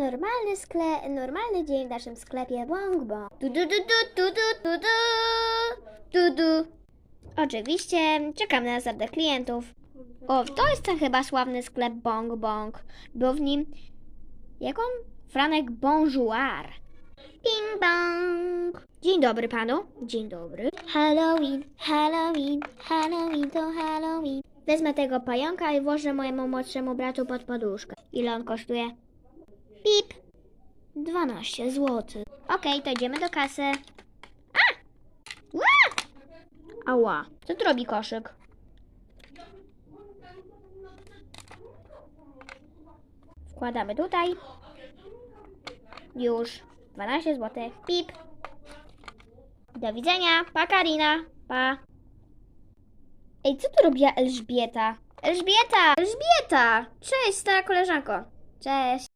normalny sklep, normalny dzień w naszym sklepie Bong Bong. Du du du du du du du du du. Oczywiście czekam na naprawdę klientów. O, to jest ten chyba sławny sklep Bong Bong. Był w nim jak on? Franek Bonjour. Ping bong. Dzień dobry panu. Dzień dobry. Halloween, Halloween, Halloween to Halloween. Wezmę tego pająka i włożę mojemu młodszemu bratu pod poduszkę. Ile on kosztuje? Pip. 12 zł. Okej, to idziemy do kasy. A! Ła! Ała. Co tu robi koszyk? Wkładamy tutaj. Już. 12 zł. Pip. Do widzenia. Pa Karina. Pa. Ej, co tu robiła Elżbieta? Elżbieta! Elżbieta! Cześć, stara koleżanko. Cześć.